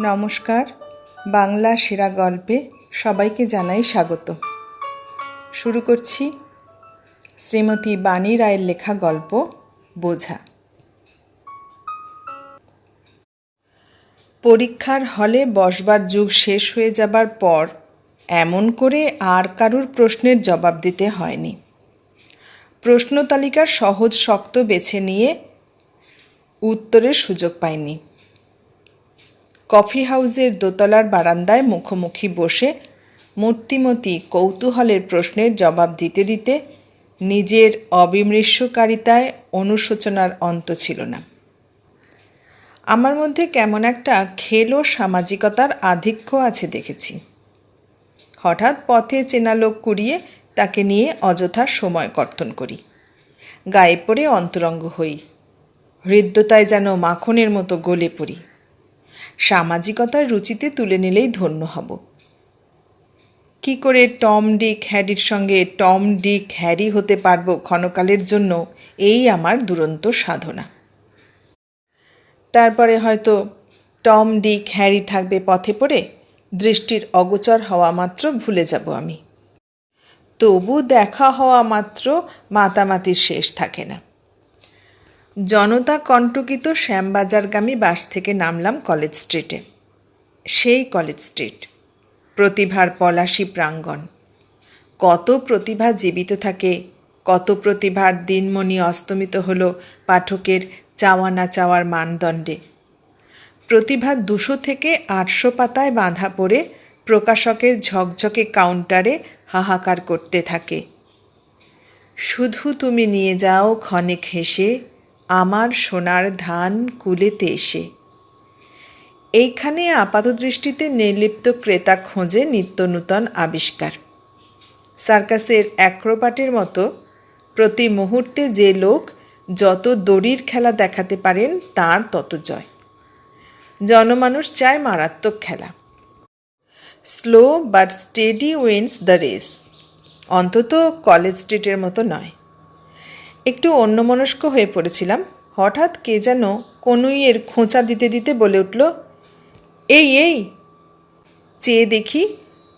নমস্কার। বাংলা সেরা গল্পে সবাইকে জানাই স্বাগত। শুরু করছি শ্রীমতী বাণী রায়ের লেখা গল্প, বোঝা। পরীক্ষার হলে বসবার যুগ শেষ হয়ে যাবার পর এমন করে আর কারুর প্রশ্নের জবাব দিতে হয়নি। প্রশ্ন তালিকার সহজ শক্ত বেছে নিয়ে উত্তরের সুযোগ পাইনি। কফি হাউসের দোতলার বারান্দায় মুখোমুখি বসে মূর্তিমতি কৌতূহলের প্রশ্নের জবাব দিতে দিতে নিজের অবিমৃষ্যকারিতায় অনুশোচনার অন্ত ছিল না। আমার মধ্যে কেমন একটা খেল ও সামাজিকতার আধিক্য আছে দেখেছি। হঠাৎ পথে চেনা লোক কুড়িয়ে তাকে নিয়ে অযথা সময় কর্তন করি। গায়ে পড়ে অন্তরঙ্গ হই। হৃদ্যতায় যেন মাখনের মতো গলে পড়ি। সামাজিকতার রুচিতে তুলে নিলেই ধন্য হব। কি করে টম, ডিক, হ্যারির সঙ্গে টম, ডিক, হ্যারি হতে পারব ক্ষণকালের জন্য, এই আমার দুরন্ত সাধনা। তারপরে হয়তো টম, ডিক, হ্যারি থাকবে পথে পড়ে, দৃষ্টির অগোচর হওয়া মাত্র ভুলে যাব আমি। তবু দেখা হওয়া মাত্র মাতামাতির শেষ থাকে না। জনতা কণ্টকিত শ্যামবাজারগামী বাস থেকে নামলাম কলেজ স্ট্রিটে। সেই কলেজ স্ট্রিট। প্রতিভার পলাশি প্রাঙ্গণ। কত প্রতিভা জীবিত থাকে, কত প্রতিভার দিনমণি অস্তমিত হল পাঠকের চাওয়া না চাওয়ার মানদণ্ডে। প্রতিভা দুশো থেকে আটশো পাতায় বাঁধা পড়ে প্রকাশকের ঝকঝকে কাউন্টারে হাহাকার করতে থাকে। শুধু তুমি নিয়ে যাও ক্ষণে হেসে আমার সোনার ধান কুলেতে এসে। এইখানে আপাতদৃষ্টিতে নির্লিপ্ত ক্রেতা খোঁজে নিত্য নূতন আবিষ্কার। সার্কাসের অ্যাক্রোবাটের মতো প্রতি মুহূর্তে যে লোক যত দড়ির খেলা দেখাতে পারেন, তার তত জয়। জনমানুষ চায় মারাত্মক খেলা। Slow but steady wins the race. অন্তত কলেজ স্ট্রিটের মতো নয়। একটু অন্যমনস্ক হয়ে পড়েছিলাম। হঠাৎ কে যেন কনুইয়ের খোঁচা দিতে দিতে বলে উঠল, এই এই! চেয়ে দেখি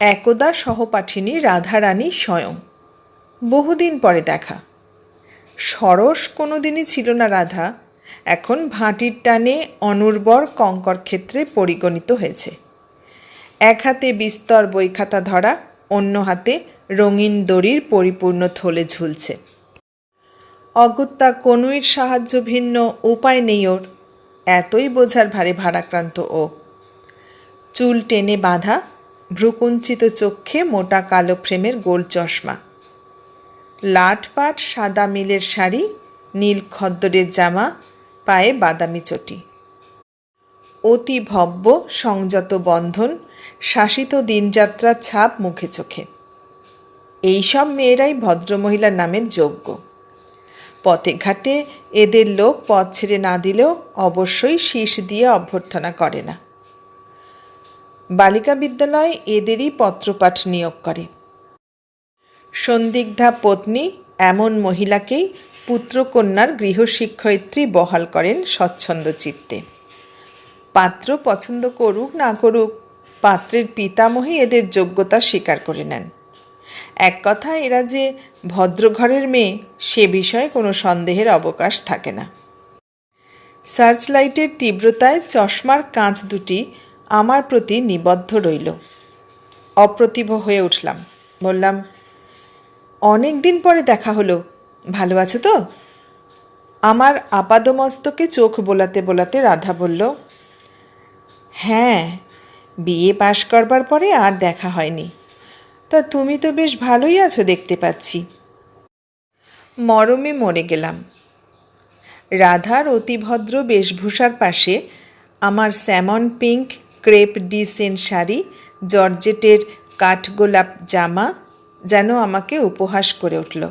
একদা সহপাঠিনী রাধারানী স্বয়ং। বহুদিন পরে দেখা। সরস কোনো দিনই ছিল না রাধা, এখন ভাটির টানে অনুর্বর কঙ্কর ক্ষেত্রে পরিগণিত হয়েছে। এক হাতে বিস্তর বইখাতা ধরা, অন্য হাতে রঙিন দড়ির পরিপূর্ণ থলে ঝুলছে। অগত্যা কনুইর সাহায্য ভিন্ন, উপায় নেই ওর। এতই বোঝার ভারে ভারাক্রান্ত ও। চুল টেনে বাঁধা, ভ্রুকুঞ্চিত চক্ষে মোটা কালো ফ্রেমের গোল চশমা। লাটপাট সাদা মিলের শাড়ি, নীল খদ্দরের জামা, পায়ে বাদামি চটি। অতি ভব্য সংযত বন্ধন, শাসিত দিনযাত্রার ছাপ মুখে চোখে। এইসব মেয়েরাই ভদ্রমহিলার নামের যোগ্য। পথে ঘাটে এদের লোক পথ ছেড়ে না দিলেও অবশ্যই শীষ দিয়ে অভ্যর্থনা করে না। বালিকা বিদ্যালয় এদেরই পত্রপাঠ নিয়োগ করে। সন্দিগ্ধা পত্নী এমন মহিলাকেই পুত্রকন্যার গৃহশিক্ষয়িত্রী বহাল করেন স্বচ্ছন্দ চিত্তে পাত্র পছন্দ করুক না করুক, পাত্রের পিতামহী এদের যোগ্যতা স্বীকার করে নেন। এক কথা এরা যে ভদ্রঘরের মেয়ে, সে বিষয়ে কোনো সন্দেহের অবকাশ থাকে না। সার্চ লাইটের তীব্রতায় চশমার কাঁচ দুটি আমার প্রতি নিবদ্ধ রইল। অপ্রতিভ হয়ে উঠলাম, বললাম, অনেক দিন পরে দেখা হলো, ভালো আছো তো? আমার আপাদমস্তকে চোখ বোলাতে বোলাতে রাধা বলল হ্যাঁ বিয়ে পাশ করবার পরে আর দেখা হয়নি। তা তুমি তো বেশ ভালোই আছো দেখতে পাচ্ছি। মরমে মরে গেলাম। রাধার অতিভদ্র বেশভূষার পাশে আমার salmon pink crepe de chine sari, জর্জেটের কাঠগোলাপ জামা যেন আমাকে উপহাস করে উঠল।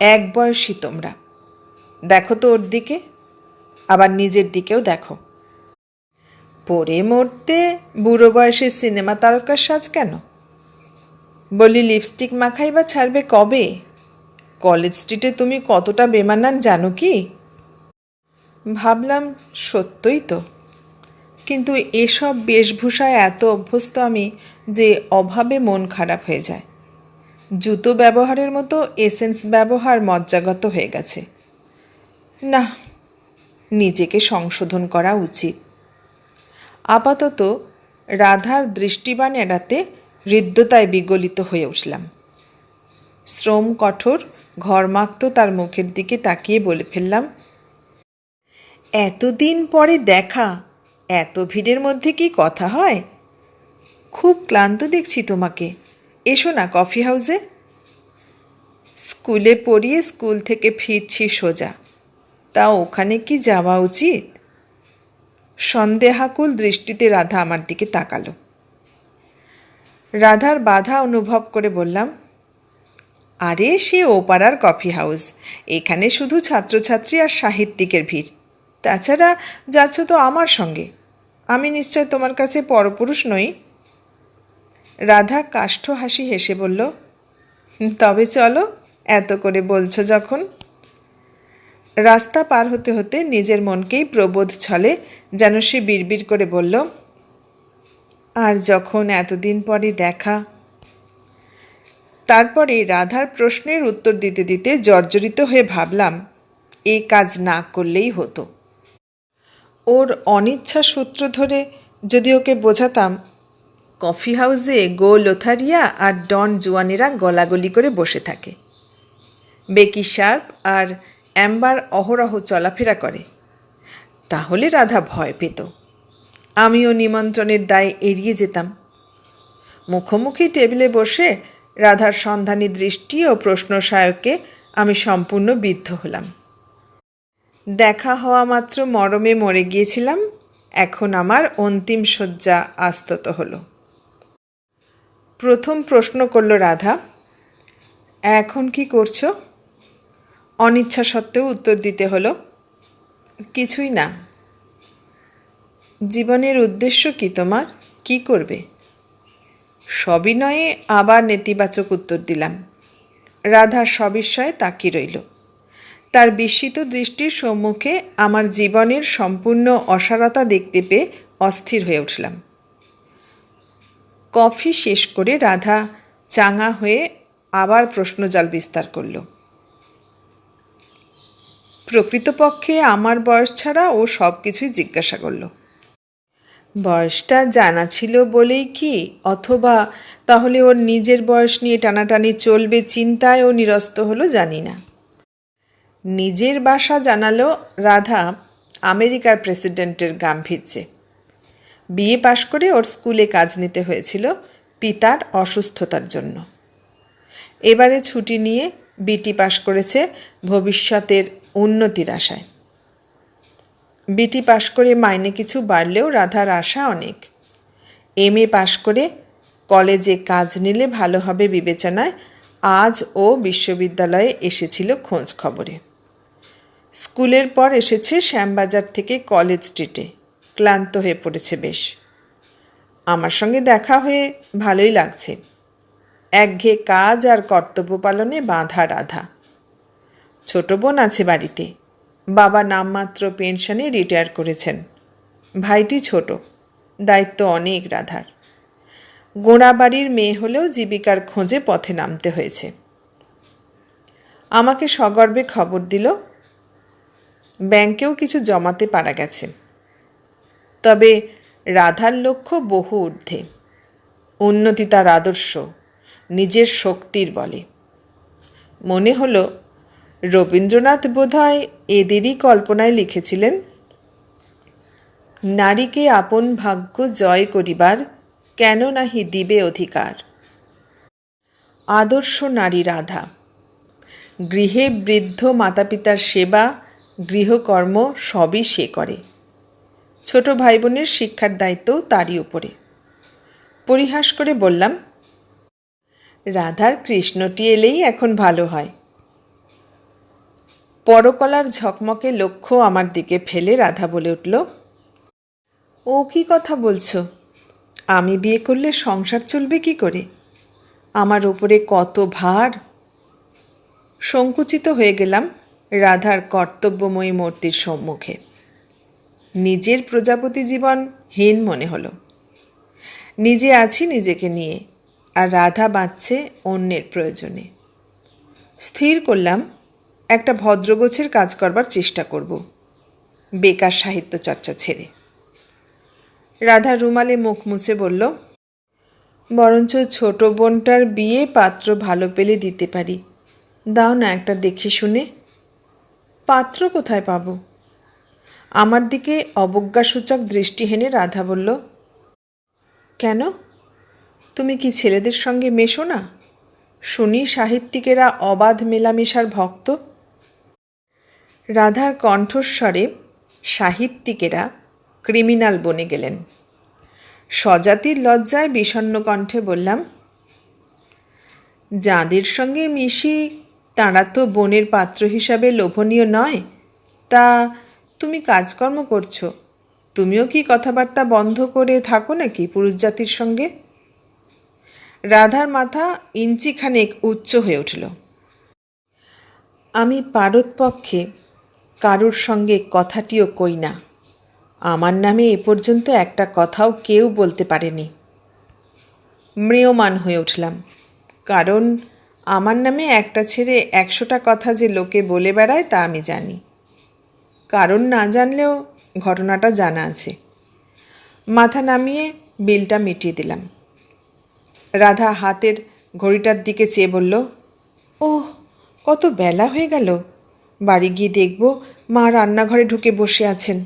এক বয়সী তোমরা। দেখো তো ওর দিকে, আবার নিজের দিকেও দেখো। পরে মরতে বুড়ো বয়সের সিনেমা তারকার সাজ কেন? বলি লিপস্টিক মাখাই বা ছাড়বে কবে? কলেজ স্ট্রিটে তুমি কতটা বেমানান জানো কি? ভাবলাম সত্যই তো। কিন্তু এসব বেশভূষায় এত অভ্যস্ত আমি যে অভাবে মন খারাপ হয়ে যায়। জুতো ব্যবহারের মতো এসেন্স ব্যবহার মজ্জাগত হয়ে গেছে। না, নিজেকে সংশোধন করা উচিত। আপাতত রাধার দৃষ্টিবান এড়াতে হৃদ্যতায় বিগলিত হয়ে উঠলাম। শ্রম কঠোর, ঘরমাক্ত তার মুখের দিকে তাকিয়ে বলে ফেললাম, এতদিন পরে দেখা, এত ভিড়ের মধ্যে কি কথা হয়? খুব ক্লান্ত দেখছি তোমাকে। এসো না কফি হাউসে। স্কুলে পড়িয়ে স্কুল থেকে ফিরছি সোজা। তা ওখানে কি যাওয়া উচিত? সন্দেহাকুল দৃষ্টিতে রাধা আমার দিকে তাকালো। রাধার বাধা অনুভব করে বললাম, আরে, সে ওপাড়ার কফি হাউস। এখানে শুধু ছাত্রছাত্রী আর সাহিত্যিকের ভিড়। তাছাড়া যাচ্ছ তো আমার সঙ্গে। আমি নিশ্চয় তোমার কাছে পরপুরুষ নই? রাধা কাষ্ঠ হাসি হেসে বলল, তবে চলো, এত করে বলছো যখন? রাস্তা পার হতে হতে নিজের মনকেই প্রবোধ ছলে যেন সে বিড়বিড় করে বলল আর যখন এতদিন পরে দেখা, তারপরে রাধার প্রশ্নের উত্তর দিতে দিতে জর্জরিত হয়ে ভাবলাম এই কাজ না করলেই হতো। ওর অনিচ্ছা সূত্র ধরে যদি ওকে বোঝাতাম, কফি হাউসে গো লোথারিয়া আর ডন জুয়ানেরা গলাগলি করে বসে থাকে। বেকি শার্প আর অ্যাম্বার অহরহ চলাফেরা করে। তাহলে রাধা ভয় পেত। আমিও নিমন্ত্রণের দায় এড়িয়ে যেতাম। মুখোমুখি টেবিলে বসে রাধার সন্ধানী দৃষ্টি ও প্রশ্নসায়ককে আমি সম্পূর্ণ বিদ্ধ হলাম। দেখা হওয়া মাত্র মরমে মরে গিয়েছিলাম, এখন আমার অন্তিম শয্যা আস্তত হলো। প্রথম প্রশ্ন করল রাধা, এখন কি করছ? অনিচ্ছা সত্ত্বেও উত্তর দিতে হলো, কিছুই না। জীবনের উদ্দেশ্য কি তোমার? কি করবে? সবিনয়ে আবার নেতিবাচক উত্তর দিলাম। রাধার সবিস্ময়ে তাকিয়ে রইল। তার বিস্মিত দৃষ্টির সম্মুখে আমার জীবনের সম্পূর্ণ অসারতা দেখতে পেয়ে অস্থির হয়ে উঠলাম। কফি শেষ করে রাধা চাঙা হয়ে আবার প্রশ্নজাল বিস্তার করল। প্রকৃতপক্ষে আমার বয়স ছাড়া ও সব কিছুই জিজ্ঞাসা করল। বয়সটা জানা ছিল বলেই কি? অথবা তাহলে ওর নিজের বয়স নিয়ে টানাটানি চলবে চিন্তায় ও নিরস্ত হলো জানি না। নিজের বাসা জানালো রাধা, আমেরিকার প্রেসিডেন্টের গাম্ভীর্যে। বিয়ে পাশ করে ওর স্কুলে কাজ নিতে হয়েছিল পিতার অসুস্থতার জন্য। এবারে ছুটি নিয়ে বিটি পাশ করেছে ভবিষ্যতের উন্নতির আশায়। বিটি পাশ করে মাইনে কিছু বাড়লেও রাধার আশা অনেক। এম এ পাশ করে কলেজে কাজ নিলে ভালো হবে বিবেচনায় আজ ও বিশ্ববিদ্যালয়ে এসেছিল খোঁজ খবরে। স্কুলের পর এসেছে শ্যামবাজার থেকে কলেজ স্ট্রিটে। ক্লান্ত হয়ে পড়েছে বেশ। আমার সঙ্গে দেখা হয়ে ভালোই লাগছে। একঘেয়ে কাজ আর কর্তব্য পালনে বাঁধা রাধা। ছোট বোন আছে বাড়িতে। বাবা নামমাত্র পেনশনে রিটায়ার করেছেন। ভাইটি ছোট, দায়িত্ব অনেক রাধার। গোড়াবাড়ির মেয়ে হলেও জীবিকার খোঁজে পথে নামতে হয়েছে। আমাকে সগর্বে খবর দিল, ব্যাংকেও কিছু জমাতে পারা গেছে। তবে রাধার লক্ষ্য বহু ঊর্ধ্বে। উন্নতি তার আদর্শ, নিজের শক্তির বলে। মনে হলো রবীন্দ্রনাথ বোধহয় এদেরই কল্পনায় লিখেছিলেন, নারীকে আপন ভাগ্য জয় করিবার কেন নাহি দিবে অধিকার? আদর্শ নারী রাধা, গৃহে বৃদ্ধ মাতা পিতার সেবা, গৃহকর্ম সবই সে করে। ছোট ভাই বোনের শিক্ষার দায়িত্বও তারই উপরে। পরিহাস করে বললাম, রাধার কৃষ্ণটি এলেই এখন ভালো হয়। পরকলার ঝকমকে লক্ষ্য আমার দিকে ফেলে রাধা বলে উঠল, ও কি কথা বলছো? আমি বিয়ে করলে সংসার চলবে কি করে? আমার ওপরে কত ভার? সংকুচিত হয়ে গেলাম রাধার কর্তব্যময়ী মূর্তির সম্মুখে। নিজের প্রজাপতি জীবন হীন মনে হলো। নিজে আছি নিজেকে নিয়ে, আর রাধা বাঁচছে অন্যের প্রয়োজনে। স্থির করলাম একটা ভদ্রগোছের কাজ করবার চেষ্টা করব। বেকার সাহিত্য চর্চা ছেড়ে। রাধা রুমালে মুখ মুছে বলল, বরঞ্চ ছোট বোনটার বিয়ে পাত্র ভালো পেলে দিতে পারি। দাও না একটা দেখে শুনে। পাত্র কোথায় পাবো? আমার দিকে অবজ্ঞাসূচক দৃষ্টি হেনে রাধা বলল, কেন? তুমি কি ছেলেদের সঙ্গে মেশো না? শুনি সাহিত্যিকেরা অবাধ মেলামেশার ভক্ত। রাধার কণ্ঠস্বরে সাহিত্যিকেরা ক্রিমিনাল বনে গেলেন। স্বজাতির লজ্জায় বিষণ্ন কণ্ঠে বললাম, যাদের সঙ্গে মিশি, তাঁরা তো বনের পাত্র হিসাবে লোভনীয় নয়। তা তুমি কাজকর্ম করছ, তুমিও কি কথাবার্তা বন্ধ করে থাকো নাকি পুরুষ জাতির সঙ্গে? রাধার মাথা ইঞ্চিখানেক উচ্চ হয়ে উঠল। আমি পারতপক্ষে কারুর সঙ্গে কথাটিও কই না। আমার নামে এ পর্যন্ত একটা কথাও কেউ বলতে পারেনি। ম্রিয়মান হয়ে উঠলাম। কারণ আমার নামে একটা ছেড়ে একশোটা কথা যে লোকে বলে বেড়ায় তা আমি জানি। কারণ না জানলেও ঘটনাটা জানা আছে। মাথা নামিয়ে বিলটা মিটিয়ে দিলাম। রাধা হাতের ঘড়িটার দিকে চেয়ে বলল ও কত বেলা হয়ে গেল। বাড়ি গিয়ে দেখব, মা রান্নাঘরে ঢুকে বসে আছেন।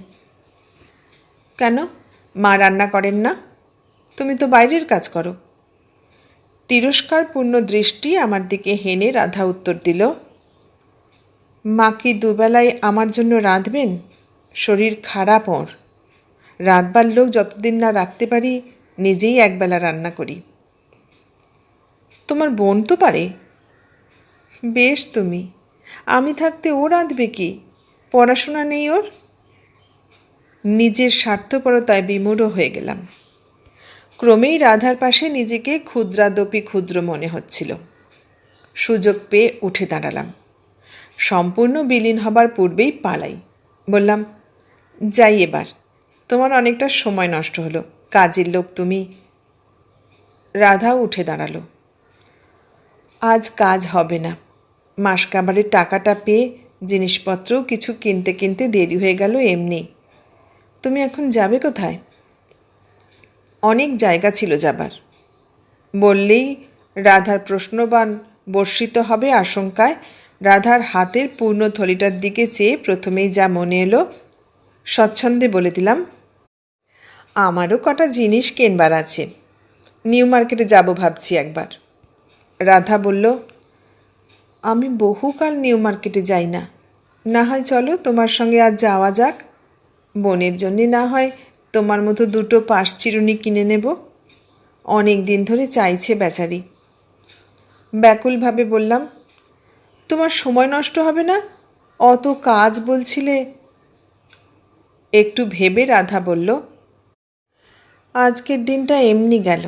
কেন? মা রান্না করেন না? তুমি তো বাইরের কাজ করো। তিরস্কারপূর্ণ দৃষ্টি আমার দিকে হেনে রাধা উত্তর দিল, মা কি দুবেলায় আমার জন্য রাঁধবেন? শরীর খারাপ ওর। রাঁধবার লোক যতদিন না রাখতে পারি, নিজেই একবেলা রান্না করি। তোমার বোন তো পারে? বেশ তুমি। আমি থাকতে ও রাঁধবে কি? পড়াশোনা নেই ওর? নিজের স্বার্থপরতায় বিমূঢ় হয়ে গেলাম। ক্রমেই রাধার পাশে নিজেকে ক্ষুদ্রাদপি ক্ষুদ্র মনে হচ্ছিল। সুযোগ পেয়ে উঠে দাঁড়ালাম। সম্পূর্ণ বিলীন হবার পূর্বেই পালাই। বললাম, যাই এবার। তোমার অনেকটা সময় নষ্ট হলো। কাজের লোক তুমি। রাধা উঠে দাঁড়াল। আজ কাজ হবে না। মাস কাবারের টাকাটা পেয়ে জিনিসপত্রও কিছু কিনতে কিনতে দেরি হয়ে গেল এমনি। তুমি এখন যাবে কোথায়? অনেক জায়গা ছিল যাবার। বললেই রাধার প্রশ্নবান বর্ষিত হবে আশঙ্কায় রাধার হাতের পূর্ণ থলিটার দিকে চেয়ে প্রথমেই যা মনে এলো, স্বচ্ছন্দে বলে দিলাম, আমারও কটা জিনিস কেনবার আছে। নিউ মার্কেটে যাব ভাবছি একবার। রাধা বলল আমি বহুকাল নিউ মার্কেটে যাই না। না হয় চলো তোমার সঙ্গে আজ যাওয়া যাক। বোনের জন্যে না হয় তোমার মতো দুটো পাশ চিরুনি কিনে নেব। অনেক দিন ধরে চাইছে বেচারি। ব্যাকুলভাবে বললাম, তোমার সময় নষ্ট হবে না? অত কাজ বলছিলে? একটু ভেবে রাধা বলল, আজকের দিনটা এমনি গেল।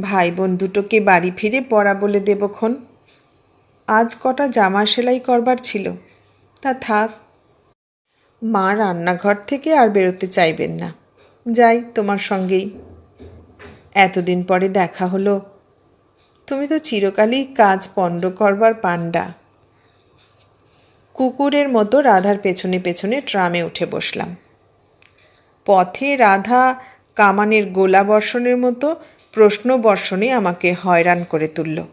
ভাই বোন দুটোকে বাড়ি ফিরে পড়া বলে দেবক্ষণ আজ কটা জামা সেলাই করবার ছিল। তা থাক। মা রান্নাঘর থেকে আর বেরোতে চাইবেন না। যাই তোমার সঙ্গেই। এতদিন পরে দেখা হলো। তুমি তো চিরকালই কাজ পণ্ড করবার পাণ্ডা। কুকুরের মতো রাধার পেছনে পেছনে ট্রামে উঠে বসলাম। পথে রাধা কামানের গোলা বর্ষণের মতো প্রশ্ন বর্ষণে আমাকে হয়রান করে তুলল।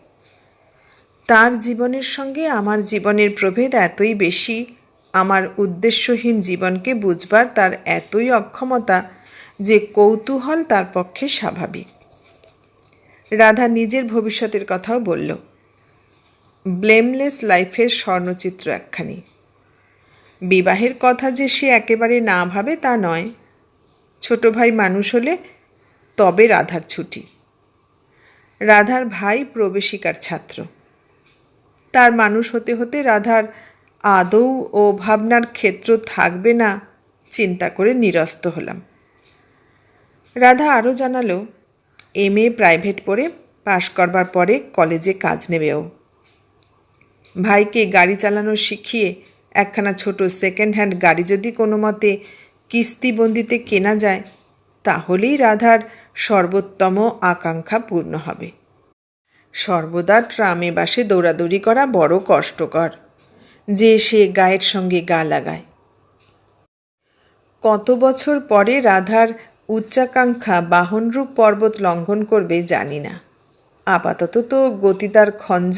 তার জীবনের সঙ্গে আমার জীবনের প্রভেদ এতই বেশি, আমার উদ্দেশ্যহীন জীবনকে বুঝবার তার এতই অক্ষমতা যে কৌতূহল তার পক্ষে স্বাভাবিক। রাধা নিজের ভবিষ্যতের কথাও বলল ব্লেমলেস লাইফের স্বর্ণচিত্র একখানি। বিবাহের কথা যে সে একেবারে না ভাবে তা নয়। ছোট ভাই মানুষ হলে তবে রাধার ছুটি। রাধার ভাই প্রবেশিকার ছাত্র। তার মানুষ হতে হতে রাধার আদৌ ও ভাবনার ক্ষেত্র থাকবে না চিন্তা করে নিরস্ত হলাম। রাধা আরও জানালো, এম এ প্রাইভেট পড়ে, পাশ করবার পরে কলেজে কাজ নেবেও। ভাইকে গাড়ি চালানো শিখিয়ে একখানা ছোট সেকেন্ড হ্যান্ড গাড়ি যদি কোনো মতে কিস্তিবন্দিতে কেনা যায়, তাহলেই রাধার সর্বোত্তম আকাঙ্ক্ষা পূর্ণ হবে। সর্বদা ট্রামে বাসে দৌড়াদৌড়ি করা বড় কষ্টকর। যে সে গায়ের সঙ্গে গা লাগায়। কত বছর পরে রাধার উচ্চাকাঙ্ক্ষা বাহনরূপ পর্বত লঙ্ঘন করবে জানি না। আপাতত তো গতি তার খঞ্জ।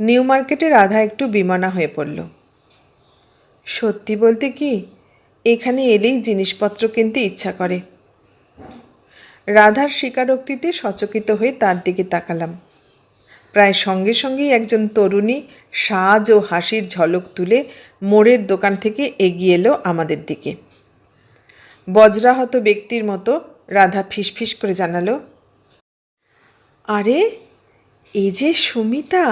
নিউ মার্কেটে রাধা একটু বিমানা হয়ে পড়ল। সত্যি বলতে কি, এখানে এলেই জিনিসপত্র কিনতে ইচ্ছা করে। রাধার স্বীকারোক্তিতে সচকিত হয়ে তার দিকে তাকালাম। প্রায় সঙ্গে সঙ্গেই একজন তরুণী সাজ ও হাসির ঝলক তুলে মোড়ের দোকান থেকে এগিয়ে এলো আমাদের দিকে। বজ্রাহত ব্যক্তির মতো রাধা ফিসফিস করে জানালো, আরে, এই যে সুমিতা।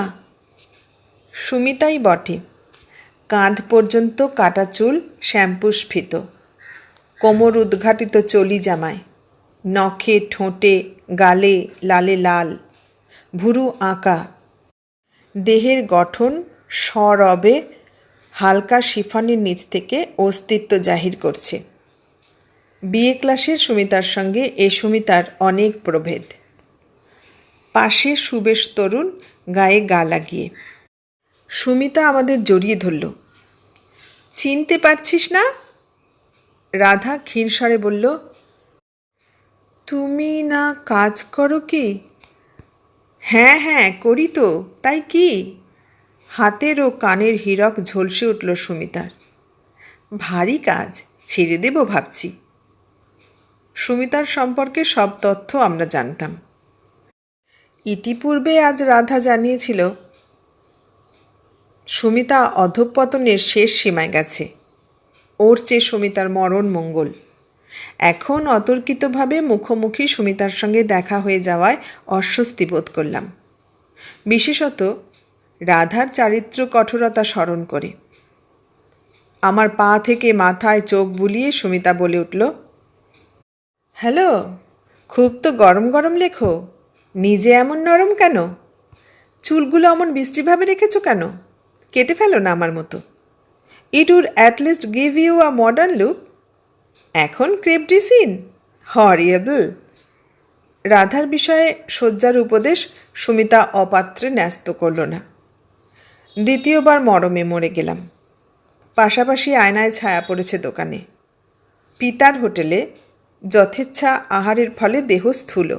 সুমিতাই বটে। কাঁধ পর্যন্ত কাটা চুল শ্যাম্পু স্ফীত। কোমর উদ্ঘাটিত চলি জামায়। নখে ঠোঁটে, গালে লালে লাল। ভুরু আঁকা। দেহের গঠন সরবে হালকা শিফানির নিচ থেকে অস্তিত্ব জাহির করছে। বিএ ক্লাসের সুমিতার সঙ্গে এ সুমিতার অনেক প্রভেদ। পাশে সুবেশ তরুণ গায়ে গা লাগিয়ে। সুমিতা আমাদের জড়িয়ে ধরল। চিনতে পারছিস না? রাধা ক্ষীণস্বরে বলল তুমি না কাজ করো কি? হ্যাঁ হ্যাঁ করি তো, তাই কি? হাতের ও কানের হীরক ঝলসে উঠল সুমিতার। ভারী কাজ, ছেড়ে দেব ভাবছি। সুমিতার সম্পর্কে সব তথ্য আমরা জানতাম। ইতিপূর্বে আজ রাধা জানিয়েছিল, সুমিতা অধঃপতনের শেষ সীমায় গেছে। ওর চেয়ে সুমিতার মরণ মঙ্গল। এখন অতর্কিতভাবে মুখোমুখি সুমিতার সঙ্গে দেখা হয়ে যাওয়ায় অস্বস্তি বোধ করলাম। বিশেষত রাধার চারিত্র কঠোরতা স্মরণ করে। আমার পা থেকে মাথায় চোখ বুলিয়ে সুমিতা বলে উঠল, হ্যালো, খুব তো গরম গরম লেখো, নিজে এমন নরম কেন? চুলগুলো এমন বৃষ্টিভাবে রেখেছো কেন? কেটে ফেলো না আমার মতো। It would at least give you a modern look এখন ক্রেপডিসিন হরিয়েবল। রাধার বিষয়ে শয্যার উপদেশ সুমিতা অপাত্রে ন্যস্ত করল না। দ্বিতীয়বার মরমে মরে গেলাম। পাশাপাশি আয়নায় ছায়া পড়েছে দোকানে। পিতার হোটেলে যথেচ্ছা আহারের ফলে দেহ স্থূল।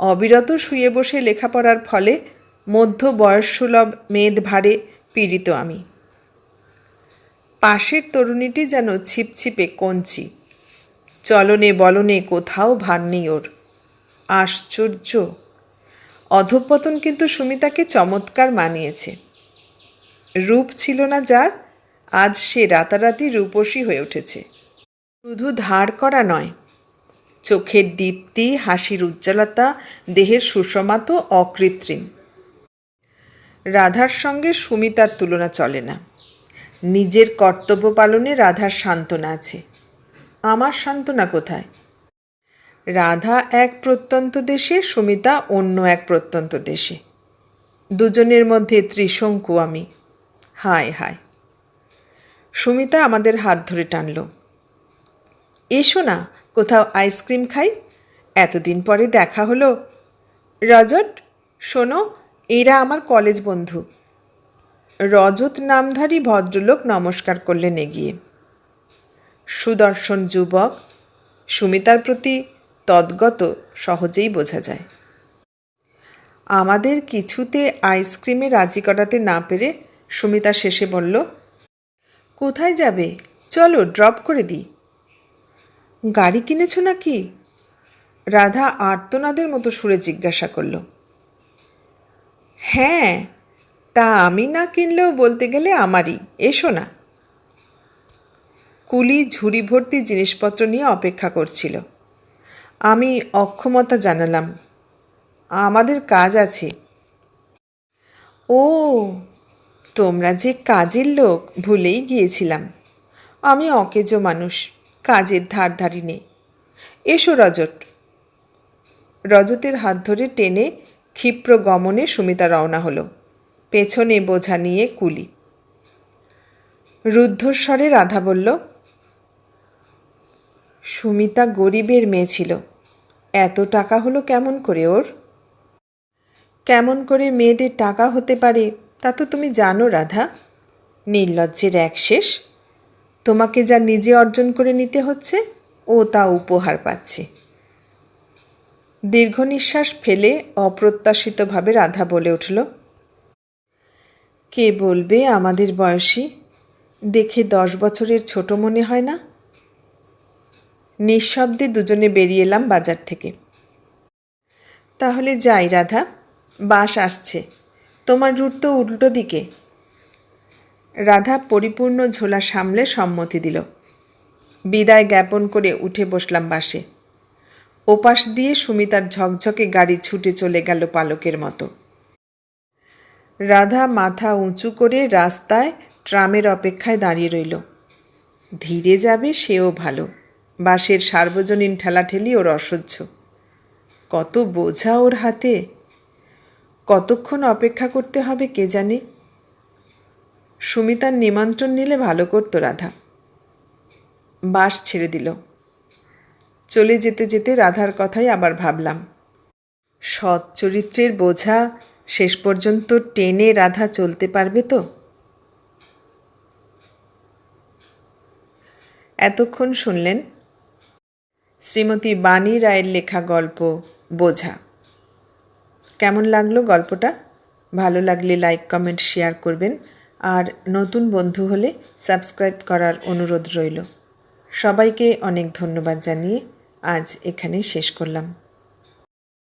অবিরত শুয়ে বসে লেখাপড়ার ফলে মধ্য বয়সসুলভ মেদ ভারে পীড়িত আমি। পাশের তরুণীটি যেন ছিপছিপে কঞ্চি। চলনে বলনে কোথাও ভার নেই ওর। আশ্চর্য। অধঃপতন কিন্তু সুমিতাকে চমৎকার মানিয়েছে। রূপ ছিল না যার, আজ সে রাতারাতি রূপসী হয়ে উঠেছে। শুধু ধার করা নয়, চোখের দীপ্তি, হাসির উজ্জ্বলতা, দেহের সুষমা তো অকৃত্রিম। রাধার সঙ্গে সুমিতার তুলনা চলে না। নিজের কর্তব্য পালনে রাধার সান্ত্বনা আছে। আমার সান্ত্বনা কোথায়? রাধা এক প্রত্যন্ত দেশে, সুমিতা অন্য এক প্রত্যন্ত দেশে। দুজনের মধ্যে ত্রিশঙ্কু আমি। হায় হায়। সুমিতা আমাদের হাত ধরে টানল। এসো না, কোথাও আইসক্রিম খাই। এতদিন পরে দেখা হলো। রজট শোনো, এরা আমার কলেজ বন্ধু। রজত নামধারী ভদ্রলোক নমস্কার করলেন এগিয়ে। সুদর্শন যুবক, সুমিতার প্রতি তদ্গত সহজেই বোঝা যায়। আমাদের কিছুতে আইসক্রিমে রাজি করাতে না পেরে সুমিতা শেষে বলল, কোথায় যাবে? চলো, ড্রপ করে দিই। গাড়ি কিনেছ নাকি? রাধা আর্তনাদের মতো সুরে জিজ্ঞাসা করল। হ্যাঁ তা আমি না কিনলেও বলতে গেলে আমারই। এসো না। কুলি ঝুড়ি ভর্তি জিনিসপত্র নিয়ে অপেক্ষা করছিল। আমি অক্ষমতা জানালাম, আমাদের কাজ আছে। ও, তোমরা যে কাজের লোক, ভুলেই গিয়েছিলাম। আমি অকেজো মানুষ, কাজের ধার ধারি নেই। এসো রজত। রজতের হাত ধরে টেনে ক্ষিপ্র গমনে সুমিতা রওনা হলো। পেছনে বোঝা নিয়ে কুলি। রুদ্ধস্বরে রাধা বলল, সুমিতা গরিবের মেয়ে ছিল। এত টাকা হলো কেমন করে ওর? কেমন করে মেয়েদের টাকা হতে পারে তা তো তুমি জানো রাধা। নির্লজ্জের এক শেষ। তোমাকে যা নিজে অর্জন করে নিতে হচ্ছে, ও তা উপহার পাচ্ছে। দীর্ঘ নিঃশ্বাস ফেলে অপ্রত্যাশিতভাবে রাধা বলে উঠল কে বলবে আমাদের বয়সী? দেখে দশ বছরের ছোট মনে হয় না? নিঃশব্দে দুজনে বেরিয়ে এলাম বাজার থেকে। তাহলে যাই রাধা, বাস আসছে। তোমার রুট তো উল্টো দিকে। রাধা পরিপূর্ণ ঝোলা সামলে সম্মতি দিল। বিদায় জ্ঞাপন করে উঠে বসলাম বাসে। ওপাশ দিয়ে সুমিতার ঝকঝকে গাড়ি ছুটে চলে গেল পালকের মতো। রাধা মাথা উঁচু করে রাস্তায় ট্রামের অপেক্ষায় দাঁড়িয়ে রইল। ধীরে যাবে সেও ভালো। বাসের সার্বজনীন ঠেলাঠেলি ওর অসহ্য। কত বোঝা ওর হাতে। কতক্ষণ অপেক্ষা করতে হবে কে জানে। সুমিতার নিমন্ত্রণ নিলে ভালো করতো রাধা। বাস ছেড়ে দিল। চলে যেতে যেতে রাধার কথাই আবার ভাবলাম। সৎ চরিত্রের বোঝা শেষ পর্যন্ত টেনে রাধা চলতে পারবে তো? এতক্ষণ শুনলেন শ্রীমতী বাণী রায়ের লেখা গল্প বোঝা। কেমন লাগল গল্পটা? ভালো লাগলে লাইক, কমেন্ট, শেয়ার করবেন। আর নতুন বন্ধু হলে সাবস্ক্রাইব করার অনুরোধ রইল। সবাইকে অনেক ধন্যবাদ জানিয়ে আজ এখানেই শেষ করলাম।